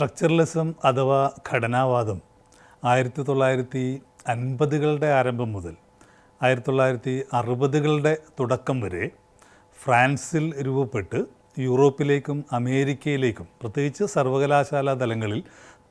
Structuralism അഥവാ ഘടനാവാദം ആയിരത്തി തൊള്ളായിരത്തി അൻപതുകളുടെ ആരംഭം മുതൽ ആയിരത്തി തൊള്ളായിരത്തി അറുപതുകളുടെ തുടക്കം വരെ ഫ്രാൻസിൽ രൂപപ്പെട്ട് യൂറോപ്പിലേക്കും അമേരിക്കയിലേക്കും പ്രത്യേകിച്ച് സർവകലാശാല തലങ്ങളിൽ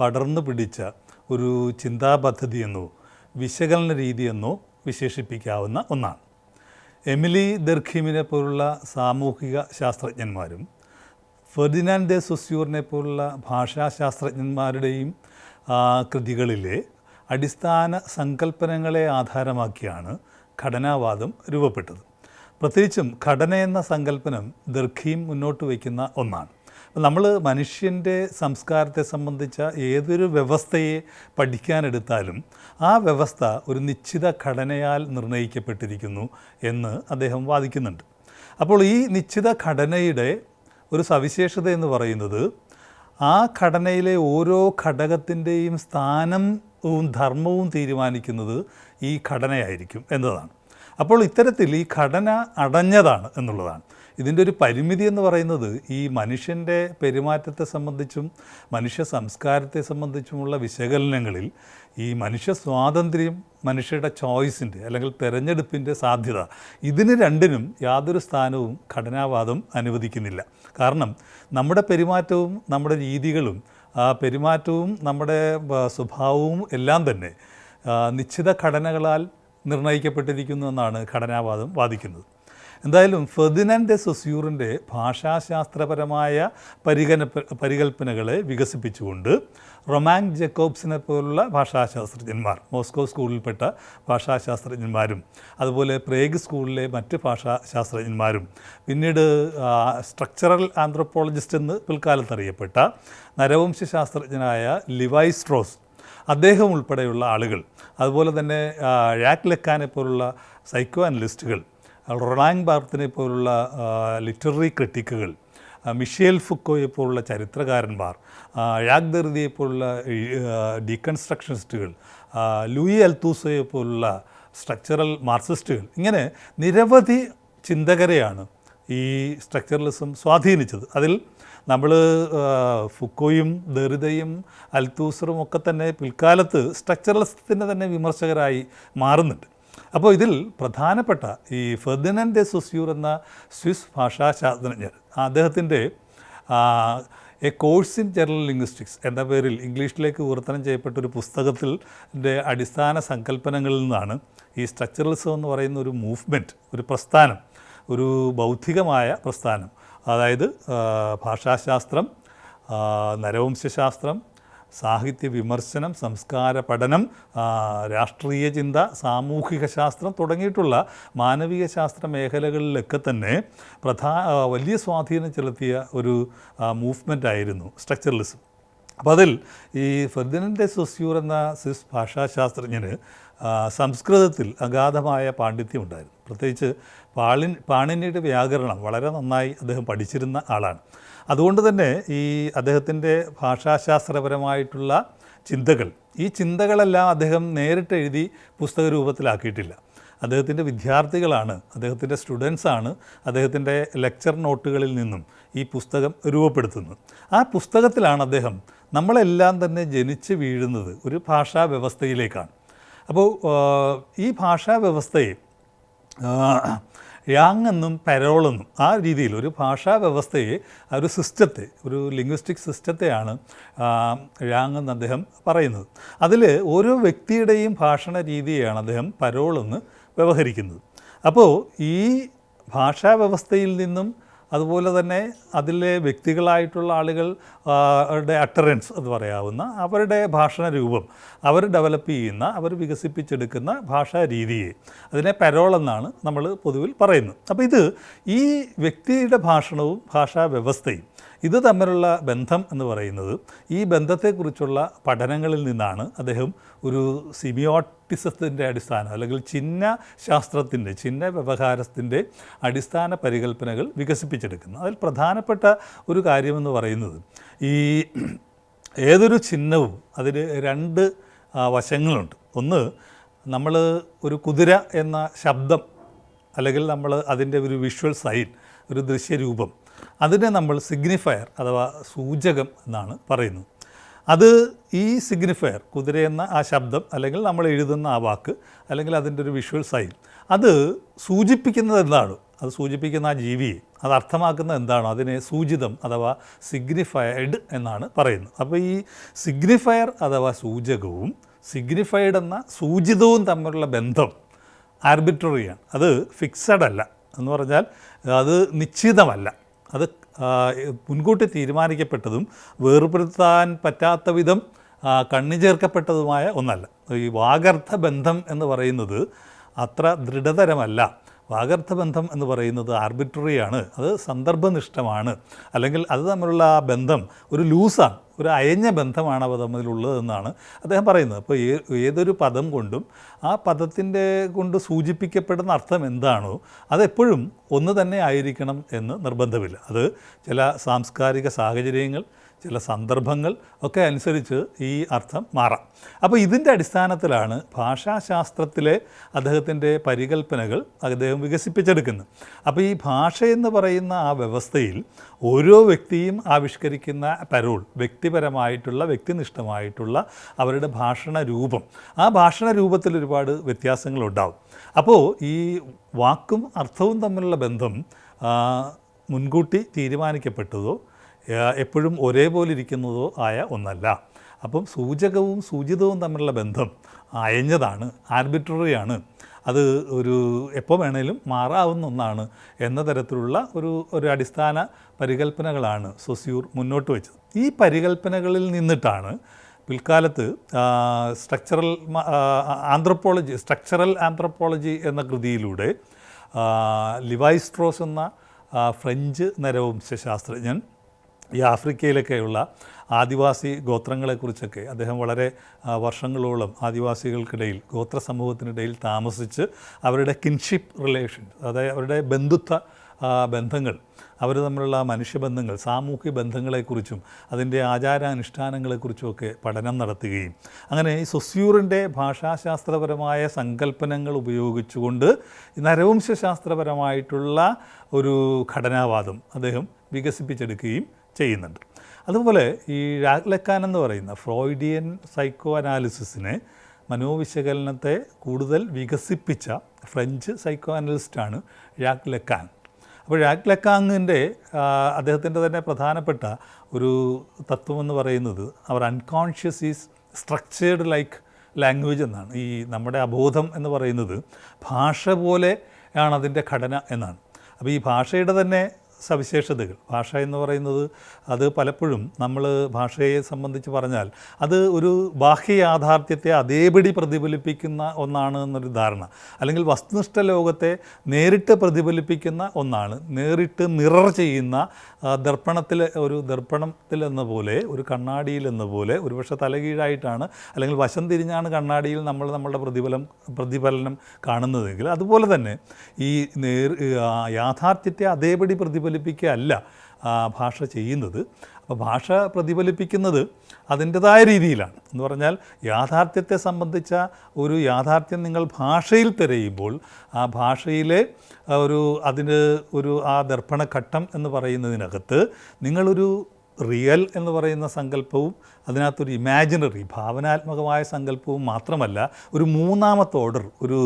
പടർന്നു പിടിച്ച ഒരു ചിന്താ പദ്ധതിയെന്നോ വിശകലന രീതിയെന്നോ വിശേഷിപ്പിക്കാവുന്ന ഒന്നാണ്. എമിലി ദർഖീമിനെ പോലുള്ള സാമൂഹിക ശാസ്ത്രജ്ഞന്മാരും ഫെർഡിനാൻഡ് ദേ സുസ്യൂറിനെ പോലുള്ള ഭാഷാശാസ്ത്രജ്ഞന്മാരുടെയും കൃതികളിലെ അടിസ്ഥാന സങ്കല്പനങ്ങളെ ആധാരമാക്കിയാണ് ഘടനാവാദം രൂപപ്പെട്ടത്. പ്രത്യേകിച്ചും ഘടന എന്ന സങ്കല്പനം ദീർഘിയും മുന്നോട്ട് വയ്ക്കുന്ന ഒന്നാണ്. നമ്മൾ മനുഷ്യന്റെ സംസ്കാരത്തെ സംബന്ധിച്ച ഏതൊരു വ്യവസ്ഥയെ പഠിക്കാനെടുത്താലും ആ വ്യവസ്ഥ ഒരു നിശ്ചിത ഘടനയാൽ നിർണയിക്കപ്പെട്ടിരിക്കുന്നു എന്ന് അദ്ദേഹം വാദിക്കുന്നുണ്ട്. അപ്പോൾ ഈ നിശ്ചിത ഘടനയുടെ ഒരു സവിശേഷത എന്ന് പറയുന്നത് ആ ഘടനയിലെ ഓരോ ഘടകത്തിന്റെയും സ്ഥാനവും ധർമ്മവും തീരുമാനിക്കുന്നത് ഈ ഘടനയായിരിക്കും എന്നതാണ്. അപ്പോൾ ഇത്തരത്തിൽ ഈ ഘടന അടഞ്ഞതാണ് എന്നുള്ളതാണ്. ഇതിന്റെ ഒരു പരിമിതി എന്ന് പറയുന്നത് ഈ മനുഷ്യന്റെ പെരുമാറ്റത്തെ സംബന്ധിച്ചും മനുഷ്യ സംസ്കാരത്തെ സംബന്ധിച്ചുമുള്ള വിശകലനങ്ങളിൽ ഈ മനുഷ്യ സ്വാതന്ത്ര്യം മനുഷ്യരുടെ ചോയ്സിന്റെ അല്ലെങ്കിൽ തിരഞ്ഞെടുപ്പിന്റെ സാധ്യത ഇതിന് രണ്ടിനും യാതൊരു സ്ഥാനവും ഘടനാവാദം അനുവദിക്കുന്നില്ല. കാരണം നമ്മുടെ പെരുമാറ്റവും നമ്മുടെ രീതികളും ആ പെരുമാറ്റവും നമ്മുടെ സ്വഭാവവും എല്ലാം തന്നെ നിശ്ചിത ഘടനകളാൽ നിർണയിക്കപ്പെട്ടിരിക്കുന്നു എന്നാണ് ഘടനാവാദം വാദിക്കുന്നത്. എന്തായാലും ഫെർദിനാൻഡ് സൊസ്യൂറിന്റെ ഭാഷാശാസ്ത്രപരമായ പരിഗണ പരികൽപ്പനകളെ വികസിപ്പിച്ചുകൊണ്ട് റൊമാങ് ജക്കോബ്സിനെ പോലുള്ള ഭാഷാശാസ്ത്രജ്ഞന്മാർ മോസ്കോ സ്കൂളിൽപ്പെട്ട ഭാഷാശാസ്ത്രജ്ഞന്മാരും അതുപോലെ പ്രേഗ് സ്കൂളിലെ മറ്റ് ഭാഷാശാസ്ത്രജ്ഞന്മാരും പിന്നീട് സ്ട്രക്ചറൽ ആന്ത്രോപോളജിസ്റ്റ് എന്ന് പിൽക്കാലത്ത് അറിയപ്പെട്ട നരവംശശാസ്ത്രജ്ഞനായ ലിവൈ സ്ട്രോസ് അദ്ദേഹം ഉൾപ്പെടെയുള്ള ആളുകൾ അതുപോലെ തന്നെ ഴാക്ക് ലെക്കാനെ പോലുള്ള സൈക്കോ അനലിസ്റ്റുകൾ റൊണാങ് ബാർത്തിനെ പോലുള്ള ലിറ്റററി ക്രിട്ടിക്കുകൾ മിഷേൽ ഫുക്കോയെ പോലുള്ള ചരിത്രകാരന്മാർ ആ, ദർദിയെ പോലുള്ള ഡീകൺസ്ട്രക്ഷനിസ്റ്റുകൾ ലൂയി അൽത്തൂസയെ പോലുള്ള സ്ട്രക്ചറൽ മാർക്സിസ്റ്റുകൾ ഇങ്ങനെ നിരവധി ചിന്തകരെയാണ് ഈ സ്ട്രക്ചറലിസം സ്വാധീനിച്ചത്. അതിൽ നമ്മൾ ഫുക്കോയും ദറിതയും അൽത്തൂസറും ഒക്കെ തന്നെ പിൽക്കാലത്ത് സ്ട്രക്ചറലിസത്തിന്റെ തന്നെ വിമർശകരായി മാറുന്നുണ്ട്. അപ്പോൾ ഇതിൽ പ്രധാനപ്പെട്ട ഈ ഫെർദിനൻ ഡെ സുസ്യൂർ എന്ന സ്വിസ് ഭാഷാ ശാസ്ത്രജ്ഞർ അദ്ദേഹത്തിന്റെ a course in general linguistics എന്ന പേരിൽ ഇംഗ്ലീഷിലേക്ക് വിവർത്തനം ചെയ്യപ്പെട്ട ഒരു പുസ്തകത്തിൽ അടിസ്ഥാന സങ്കല്പനങ്ങളിൽ നിന്നാണ് ഈ സ്ട്രക്ചറലിസം എന്ന് പറയുന്ന ഒരു മൂവ്മെന്റ് ഒരു പ്രസ്ഥാനം ഒരു ബൗദ്ധികമായ പ്രസ്ഥാനം. അതായത് ഭാഷാശാസ്ത്രം നരവംശശാസ്ത്രം സാഹിത്യ വിമർശനം സംസ്കാര പഠനം രാഷ്ട്രീയ ചിന്ത സാമൂഹിക ശാസ്ത്രം തുടങ്ങിയിട്ടുള്ള മാനവിക ശാസ്ത്ര മേഖലകളിലൊക്കെ തന്നെ പ്രധാ വലിയ സ്വാധീനം ചെലുത്തിയ ഒരു മൂവ്മെന്റ് ആയിരുന്നു സ്ട്രക്ചറലിസം അപ്പോൾ അതിൽ ഈ ഫെർദിനന്റെ സൊസ്യൂർ എന്ന സിസ് ഭാഷാശാസ്ത്രജ്ഞന് സംസ്കൃതത്തിൽ അഗാധമായ പാണ്ഡിത്യം ഉണ്ടായിരുന്നു. പ്രത്യേകിച്ച് പാളിൻ പാണിനിയുടെ വ്യാകരണം വളരെ നന്നായി അദ്ദേഹം പഠിച്ചിരുന്ന ആളാണ്. അതുകൊണ്ട് തന്നെ ഈ അദ്ദേഹത്തിന്റെ ഭാഷാശാസ്ത്രപരമായിട്ടുള്ള ചിന്തകൾ ഈ ചിന്തകളെല്ലാം അദ്ദേഹം നേരിട്ട് എഴുതി പുസ്തക രൂപത്തിലാക്കിയിട്ടില്ല അദ്ദേഹത്തിന്റെ വിദ്യാർത്ഥികളാണ് അദ്ദേഹത്തിന്റെ സ്റ്റുഡൻസാണ് അദ്ദേഹത്തിന്റെ ലെക്ചർ നോട്ടുകളിൽ നിന്നും ഈ പുസ്തകം രൂപപ്പെടുത്തുന്നത്. ആ പുസ്തകത്തിലാണ് അദ്ദേഹം നമ്മളെല്ലാം തന്നെ ജനിച്ച് വീഴുന്നത് ഒരു ഭാഷാ വ്യവസ്ഥയിലേക്കാണ് അപ്പോൾ ഈ ഭാഷാ വ്യവസ്ഥയെ യാങ് എന്നും പെരോളെന്നും ആ രീതിയിൽ ഒരു ഭാഷാ വ്യവസ്ഥയെ ഒരു സിസ്റ്റത്തെ ഒരു ലിംഗ്വിസ്റ്റിക് സിസ്റ്റത്തെയാണ് യാങ് എന്ന് അദ്ദേഹം പറയുന്നത്. അതിൽ ഓരോ വ്യക്തിയുടെയും ഭാഷണ രീതിയാണ് അദ്ദേഹം പരോളെന്ന് വ്യവഹരിക്കുന്നത്. അപ്പോൾ ഈ ഭാഷാ വ്യവസ്ഥയിൽ നിന്നും അതുപോലെ തന്നെ അതിലെ വ്യക്തികളായിട്ടുള്ള ആളുകൾ അവരുടെ അട്ടറൻസ് എന്ന് പറയാവുന്ന അവരുടെ ഭാഷണ രൂപം അവർ ഡെവലപ്പ് ചെയ്യുന്ന അവർ വികസിപ്പിച്ചെടുക്കുന്ന ഭാഷാ രീതിയെ അതിനെ പരോൾ എന്നാണ് നമ്മൾ പൊതുവിൽ പറയുന്നത്. അപ്പോൾ ഇത് ഈ വ്യക്തിയുടെ ഭാഷണവും ഭാഷാ വ്യവസ്ഥയും ഇത് തമ്മിലുള്ള ബന്ധം എന്ന് പറയുന്നത് ഈ ബന്ധത്തെക്കുറിച്ചുള്ള പഠനങ്ങളിൽ നിന്നാണ് അദ്ദേഹം ഒരു സിമിയോട്ടിസത്തിന്റെ അടിസ്ഥാനം അല്ലെങ്കിൽ ചിഹ്ന ശാസ്ത്രത്തിന്റെ ചിഹ്ന വ്യവഹാരത്തിന്റെ അടിസ്ഥാന പരികൽപ്പനകൾ വികസിപ്പിച്ചെടുക്കുന്നു. അതിൽ പ്രധാനപ്പെട്ട ഒരു കാര്യമെന്ന് പറയുന്നത് ഈ ഏതൊരു ചിഹ്നവും അതിന് രണ്ട് വശങ്ങളുണ്ട്. ഒന്ന് നമ്മൾ ഒരു കുതിര എന്ന ശബ്ദം അല്ലെങ്കിൽ നമ്മൾ അതിന്റെ ഒരു വിഷ്വൽ സൈൻ ഒരു ദൃശ്യരൂപം അതിനെ നമ്മൾ സിഗ്നിഫയർ അഥവാ സൂചകം എന്നാണ് പറയുന്നത്. അത് ഈ സിഗ്നിഫയർ കുതിര എന്ന ആ ശബ്ദം അല്ലെങ്കിൽ നമ്മൾ എഴുതുന്ന ആ വാക്ക് അല്ലെങ്കിൽ അതിന്റെ ഒരു വിഷ്വൽ സൈൻ അത് സൂചിപ്പിക്കുന്നത് എന്താണ് അത് സൂചിപ്പിക്കുന്ന ആ ജീവിയെ അത് അർത്ഥമാക്കുന്നത് എന്താണോ അതിനെ സൂചിതം അഥവാ സിഗ്നിഫൈഡ് എന്നാണ് പറയുന്നത്. അപ്പോൾ ഈ സിഗ്നിഫയർ അഥവാ സൂചകവും സിഗ്നിഫൈഡ് എന്ന സൂചിതവും തമ്മിലുള്ള ബന്ധം ആർബിട്രറിയാണ് അത് ഫിക്സഡ് അല്ല എന്ന് പറഞ്ഞാൽ അത് നിശ്ചിതമല്ല. അത് മുൻകൂട്ടി തീരുമാനിക്കപ്പെട്ടതും വേർപെടുത്താൻ പറ്റാത്ത വിധം കണ്ണി ചേർക്കപ്പെട്ടതുമായ ഒന്നല്ല. ഈ വാഗർത്ഥ ബന്ധം എന്ന് പറയുന്നത് അത്ര ദൃഢതരമല്ല. വാഗർത്ഥ ബന്ധം എന്ന് പറയുന്നത് ആർബിട്രറിയാണ് അത് സന്ദർഭനിഷ്ഠമാണ്. അല്ലെങ്കിൽ അത് തമ്മിലുള്ള ആ ബന്ധം ഒരു ലൂസാണ് ഒരു അയഞ്ഞ ബന്ധമാണ് അവ തമ്മിലുള്ളതെന്നാണ് അദ്ദേഹം പറയുന്നത്. അപ്പോൾ ഏതൊരു പദം കൊണ്ടും ആ പദത്തിന്റെ കൊണ്ട് സൂചിപ്പിക്കപ്പെടുന്ന അർത്ഥം എന്താണോ അതെപ്പോഴും ഒന്ന് തന്നെ ആയിരിക്കണം എന്ന് നിർബന്ധമില്ല. അത് ചില സാംസ്കാരിക സാഹചര്യങ്ങൾ ചില സന്ദർഭങ്ങൾ ഒക്കെ അനുസരിച്ച് ഈ അർത്ഥം മാറാം. അപ്പോൾ ഇതിന്റെ അടിസ്ഥാനത്തിലാണ് ഭാഷാശാസ്ത്രത്തിലെ അദ്ദേഹത്തിന്റെ പരികൽപ്പനകൾ അദ്ദേഹം വികസിപ്പിച്ചെടുക്കുന്നത്. അപ്പോൾ ഈ ഭാഷ എന്ന് പറയുന്ന ആ വ്യവസ്ഥയിൽ ഓരോ വ്യക്തിയും ആവിഷ്കരിക്കുന്ന പരോൾ വ്യക്തിപരമായിട്ടുള്ള വ്യക്തിനിഷ്ഠമായിട്ടുള്ള അവരുടെ ഭാഷണ രൂപം ആ ഭാഷണ രൂപത്തിൽ ഒരുപാട് വ്യത്യാസങ്ങളുണ്ടാവും. അപ്പോൾ ഈ വാക്കും അർത്ഥവും തമ്മിലുള്ള ബന്ധം മുൻകൂട്ടി തീരുമാനിക്കപ്പെട്ടതോ എപ്പോഴും ഒരേപോലെ ഇരിക്കുന്നതോ ആയ ഒന്നല്ല. അപ്പം സൂചകവും സൂചിതവും തമ്മിലുള്ള ബന്ധം അയഞ്ഞതാണ് ആർബിട്രറിയാണ്. അത് ഒരു എപ്പോൾ വേണേലും മാറാവുന്ന ഒന്നാണ് എന്ന തരത്തിലുള്ള ഒരു ഒരു അടിസ്ഥാന പരികൽപ്പനകളാണ് സൊസ്യൂർ മുന്നോട്ട് വെച്ചത്. ഈ പരികൽപ്പനകളിൽ നിന്നിട്ടാണ് പിൽക്കാലത്ത് സ്ട്രക്ചറൽ ആന്ത്രപ്പോളജി സ്ട്രക്ചറൽ ആന്ത്രപ്പോളജി എന്ന കൃതിയിലൂടെ ലിവൈസ്ട്രോസ് എന്ന ഫ്രഞ്ച് നരവംശ ശാസ്ത്രജ്ഞൻ ഈ ആഫ്രിക്കയിലൊക്കെയുള്ള ആദിവാസി ഗോത്രങ്ങളെക്കുറിച്ചൊക്കെ അദ്ദേഹം വളരെ വർഷങ്ങളോളം ആദിവാസികൾക്കിടയിൽ ഗോത്ര സമൂഹത്തിനിടയിൽ താമസിച്ച് അവരുടെ കിൻഷിപ്പ് റിലേഷൻ അതായത് അവരുടെ ബന്ധുത്വ ബന്ധങ്ങൾ അവർ തമ്മിലുള്ള മനുഷ്യബന്ധങ്ങൾ സാമൂഹ്യ ബന്ധങ്ങളെക്കുറിച്ചും അതിന്റെ ആചാരാനുഷ്ഠാനങ്ങളെക്കുറിച്ചുമൊക്കെ പഠനം നടത്തുകയും അങ്ങനെ ഈ സൊസ്യൂറിന്റെ ഭാഷാശാസ്ത്രപരമായ സങ്കല്പനങ്ങൾ ഉപയോഗിച്ചുകൊണ്ട് നരവംശാസ്ത്രപരമായിട്ടുള്ള ഒരു ഘടനാവാദം അദ്ദേഹം വികസിപ്പിച്ചെടുക്കുകയും ചെയ്യുന്നുണ്ട്. അതുപോലെ ഈ രാഗ്ലക്കാൻ എന്ന് പറയുന്ന ഫ്രോയിഡിയൻ സൈക്കോ അനാലിസിസിനെ മനോവിശകലനത്തെ കൂടുതൽ വികസിപ്പിച്ച ഫ്രഞ്ച് സൈക്കോ അനലിസ്റ്റാണ് ജാക്ക് ലക്കാൻ അപ്പോൾ ജാക്ക് ലക്കാങ്ങിന്റെ അദ്ദേഹത്തിന്റെ തന്നെ പ്രധാനപ്പെട്ട ഒരു തത്വമെന്ന് പറയുന്നത് അവർ unconscious is structured like language എന്നാണ്. ഈ നമ്മുടെ അബോധം എന്ന് പറയുന്നത് ഭാഷ പോലെ ആണ് അതിന്റെ ഘടന എന്നാണ്. അപ്പോൾ ഈ ഭാഷയുടെ തന്നെ സവിശേഷതകൾ. ഭാഷ എന്ന് പറയുന്നത് അത് പലപ്പോഴും നമ്മൾ ഭാഷയെ സംബന്ധിച്ച് പറഞ്ഞാൽ അത് ഒരു ബാഹ്യ യാഥാർത്ഥ്യത്തെ അതേപടി പ്രതിഫലിപ്പിക്കുന്ന ഒന്നാണ് എന്നൊരു ധാരണ. അല്ലെങ്കിൽ വസ്തുനിഷ്ഠ ലോകത്തെ നേരിട്ട് പ്രതിഫലിപ്പിക്കുന്ന ഒന്നാണ്. നേരിട്ട് മിറർ ചെയ്യുന്ന ദർപ്പണത്തിൽ ഒരു ദർപ്പണത്തിൽ എന്ന പോലെ ഒരു കണ്ണാടിയിൽ എന്ന പോലെ ഒരുപക്ഷെ തലകീഴായിട്ടാണ് അല്ലെങ്കിൽ വശം തിരിഞ്ഞാണ് കണ്ണാടിയിൽ നമ്മൾ നമ്മളുടെ പ്രതിഫലം പ്രതിഫലനം കാണുന്നതെങ്കിൽ അതുപോലെ തന്നെ ഈ നേർ യാഥാർത്ഥ്യത്തെ അതേപടി പ്രതിഫലിപ്പിക്കുകയല്ല ഭാഷ ചെയ്യുന്നത്. അപ്പോൾ ഭാഷ പ്രതിഫലിപ്പിക്കുന്നത് അതിന്റെതായ രീതിയിലാണ്. എന്ന് പറഞ്ഞാൽ യാഥാർത്ഥ്യത്തെ സംബന്ധിച്ച ഒരു യാഥാർത്ഥ്യം നിങ്ങൾ ഭാഷയിൽ തിരയുമ്പോൾ ആ ഭാഷയിലെ ഒരു അതിന് ഒരു ആ ദർപ്പണഘട്ടം എന്ന് പറയുന്നതിനകത്ത് നിങ്ങളൊരു റിയൽ എന്ന് പറയുന്ന സങ്കല്പവും അതിനകത്തൊരു ഇമാജിനറി ഭാവനാത്മകമായ സങ്കല്പവും മാത്രമല്ല ഒരു മൂന്നാമത്തെ ഓർഡർ ഒരു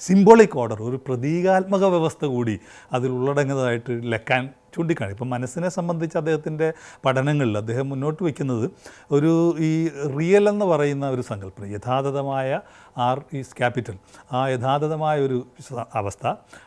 സിംബോളിക് ഓർഡർ ഒരു പ്രതീകാത്മക വ്യവസ്ഥ കൂടി അതിൽ ഉള്ളടങ്ങുന്നതായിട്ട് ലക്കാൻ ചൂണ്ടിക്കാണി ഇപ്പം മനസ്സിനെ സംബന്ധിച്ച് അദ്ദേഹത്തിന്റെ പഠനങ്ങളിൽ അദ്ദേഹം മുന്നോട്ട് വയ്ക്കുന്നത് ഒരു ഈ റിയൽ എന്ന് പറയുന്ന ഒരു സങ്കല്പം യഥാതഥമായ ആർ ഈസ് ക്യാപിറ്റൽ ആ യഥാതഥമായ ഒരു അവസ്ഥ.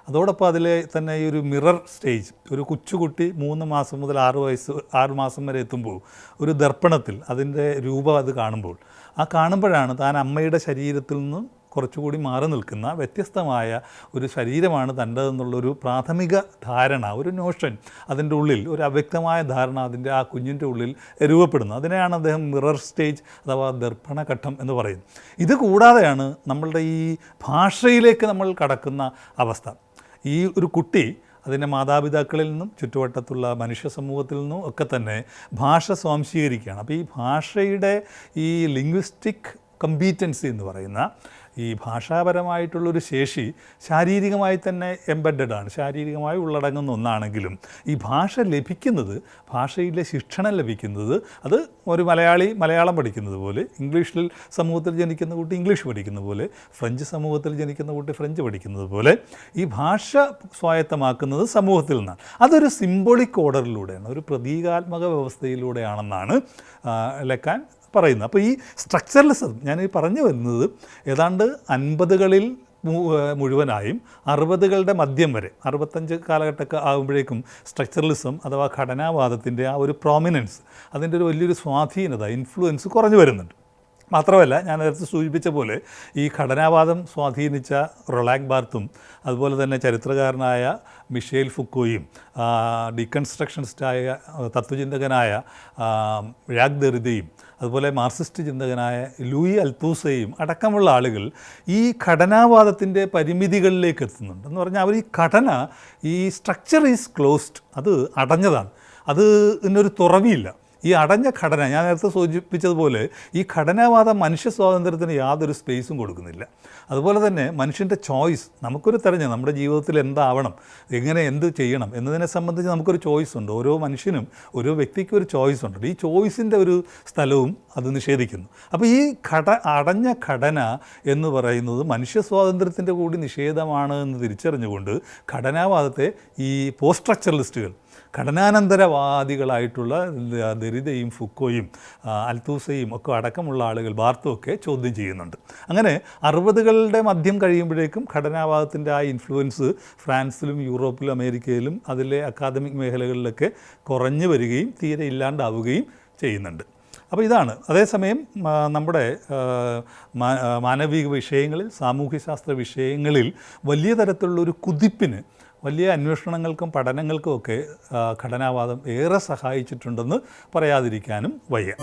അതോടൊപ്പം അതിലെ തന്നെ ഈ ഒരു മിറർ സ്റ്റേജ് ഒരു കൊച്ചുകുട്ടി മൂന്ന് മാസം മുതൽ ആറ് വയസ്സ് ആറ് മാസം വരെ എത്തുമ്പോൾ ഒരു ദർപ്പണത്തിൽ അതിന്റെ രൂപം അത് കാണുമ്പോൾ ആ കാണുമ്പോഴാണ് താൻ അമ്മയുടെ ശരീരത്തിൽ നിന്നും കുറച്ചുകൂടി മാറി നിൽക്കുന്ന വ്യത്യസ്തമായ ഒരു ശരീരമാണ് തന്റെതെന്നുള്ളൊരു പ്രാഥമിക ധാരണ ഒരു നോഷൻ അതിന്റെ ഉള്ളിൽ ഒരു അവ്യക്തമായ ധാരണ അതിന്റെ ആ കുഞ്ഞിന്റെ ഉള്ളിൽ രൂപപ്പെടുന്നു. അതിനെയാണ് അദ്ദേഹം മിറർ സ്റ്റേജ് അഥവാ ദർപ്പണഘട്ടം എന്ന് പറയുന്നത്. ഇത് കൂടാതെയാണ് നമ്മളുടെ ഈ ഭാഷയിലേക്ക് നമ്മൾ കടക്കുന്ന അവസ്ഥ. ഈ ഒരു കുട്ടി അതിന്റെ മാതാപിതാക്കളിൽ നിന്നും ചുറ്റുവട്ടത്തുള്ള മനുഷ്യ സമൂഹത്തിൽ നിന്നും ഒക്കെ തന്നെ ഭാഷ സ്വാംശീകരിക്കുകയാണ്. അപ്പോൾ ഈ ഭാഷയുടെ ഈ ലിംഗ്വിസ്റ്റിക് കമ്പീറ്റൻസി എന്ന് പറയുന്ന ഈ ഭാഷാപരമായിട്ടുള്ളൊരു ശേഷി ശാരീരികമായി തന്നെ എംബഡഡ് ആണ് ശാരീരികമായി ഉള്ളടങ്ങുന്ന ഒന്നാണെങ്കിലും ഈ ഭാഷ ലഭിക്കുന്നത് ഭാഷയിലെ ശിക്ഷണം ലഭിക്കുന്നത് അത് ഒരു മലയാളി മലയാളം പഠിക്കുന്നത് പോലെ ഇംഗ്ലീഷിൽ സമൂഹത്തിൽ ജനിക്കുന്ന കുട്ടി ഇംഗ്ലീഷ് പഠിക്കുന്ന പോലെ ഫ്രഞ്ച് സമൂഹത്തിൽ ജനിക്കുന്ന കുട്ടി ഫ്രഞ്ച് പഠിക്കുന്നത് പോലെ ഈ ഭാഷ സ്വായത്തമാക്കുന്നത് സമൂഹത്തിൽ നിന്നാണ്. അതൊരു സിംബോളിക് ഓർഡറിലൂടെയാണ് ഒരു പ്രതീകാത്മക വ്യവസ്ഥയിലൂടെയാണെന്നാണ് ലക്കാൻ പറയുന്നത്. അപ്പോൾ ഈ സ്ട്രക്ചറലിസം ഞാൻ ഈ പറഞ്ഞു വരുന്നത് ഏതാണ്ട് അൻപതുകളിൽ മുഴുവനായും അറുപതുകളുടെ മധ്യം വരെ അറുപത്തഞ്ച് കാലഘട്ടമൊക്കെ ആകുമ്പോഴേക്കും സ്ട്രക്ചറലിസം അഥവാ ഘടനാവാദത്തിന്റെ ആ ഒരു പ്രോമിനൻസ് അതിന്റെ ഒരു വലിയൊരു സ്വാധീനത ഇൻഫ്ലുവൻസ് കുറഞ്ഞു വരുന്നുണ്ട്. മാത്രമല്ല ഞാൻ നേരത്തെ സൂചിപ്പിച്ച പോലെ ഈ ഘടനാവാദം സ്വാധീനിച്ച റൊളാക് ബാർത്തും അതുപോലെ തന്നെ ചരിത്രകാരനായ മിഷേൽ ഫുക്കോയും ഡീകൺസ്ട്രക്ഷനിസ്റ്റായ തത്വചിന്തകനായ രാഗ് ദെറിദയും അതുപോലെ മാർക്സിസ്റ്റ് ചിന്തകനായ ലൂയി അൽത്തൂസയും അടക്കമുള്ള ആളുകൾ ഈ ഘടനാവാദത്തിന്റെ പരിമിതികളിലേക്ക് എത്തുന്നുണ്ട്. എന്ന് പറഞ്ഞാൽ അവർ ഈ ഘടന ഈ സ്ട്രക്ചർ ഈസ് ക്ലോസ്ഡ് അത് അടഞ്ഞതാണ്. അത് ഇന്നൊരു തുറവിയില്ല. ഈ അടഞ്ഞ ഘടന ഞാൻ നേരത്തെ സൂചിപ്പിച്ചതുപോലെ ഈ ഘടനാവാദം മനുഷ്യ സ്വാതന്ത്ര്യത്തിന് യാതൊരു സ്പേസും കൊടുക്കുന്നില്ല. അതുപോലെ തന്നെ മനുഷ്യന്റെ ചോയ്സ് നമുക്കൊരു തെരഞ്ഞ് നമ്മുടെ ജീവിതത്തിൽ എന്താവണം എങ്ങനെ എന്ത് ചെയ്യണം എന്നതിനെ സംബന്ധിച്ച് നമുക്കൊരു ചോയ്സ് ഉണ്ട്. ഓരോ മനുഷ്യനും ഓരോ വ്യക്തിക്കും ഒരു ചോയ്സ് ഉണ്ട്. ഈ ചോയ്സിന്റെ ഒരു സ്ഥലവും അത് നിഷേധിക്കുന്നു. അപ്പോൾ ഈ ഘട അടഞ്ഞ ഘടന എന്ന് പറയുന്നത് മനുഷ്യ സ്വാതന്ത്ര്യത്തിന്റെ കൂടി നിഷേധമാണ് എന്ന് തിരിച്ചറിഞ്ഞുകൊണ്ട് ഘടനാവാദത്തെ ഈ പോസ്റ്റ് സ്ട്രക്ചറലിസ്റ്റുകൾ ഘടനാനന്തരവാദികളായിട്ടുള്ള ദരിതയും ഫുക്കോയും അൽത്തൂസയും ഒക്കെ അടക്കമുള്ള ആളുകൾ ബാർത്തും ചോദ്യം ചെയ്യുന്നുണ്ട്. അങ്ങനെ അറുപതുകളുടെ മധ്യം കഴിയുമ്പോഴേക്കും ഘടനാവാദത്തിന്റെ ആ ഇൻഫ്ലുവൻസ് ഫ്രാൻസിലും യൂറോപ്പിലും അമേരിക്കയിലും അതിലെ അക്കാദമിക് മേഖലകളിലൊക്കെ കുറഞ്ഞു വരികയും തീരെ ഇല്ലാണ്ടാവുകയും ചെയ്യുന്നുണ്ട്. അപ്പോൾ ഇതാണ്. അതേസമയം നമ്മുടെ മാനവിക വിഷയങ്ങളിൽ സാമൂഹ്യശാസ്ത്ര വിഷയങ്ങളിൽ വലിയ തരത്തിലുള്ള ഒരു കുതിപ്പിന് വലിയ അന്വേഷണങ്ങൾക്കും പഠനങ്ങൾക്കും ഒക്കെ ഘടനാവാദം ഏറെ സഹായിച്ചിട്ടുണ്ടെന്ന് പറയാതിരിക്കാനും വയ്യ.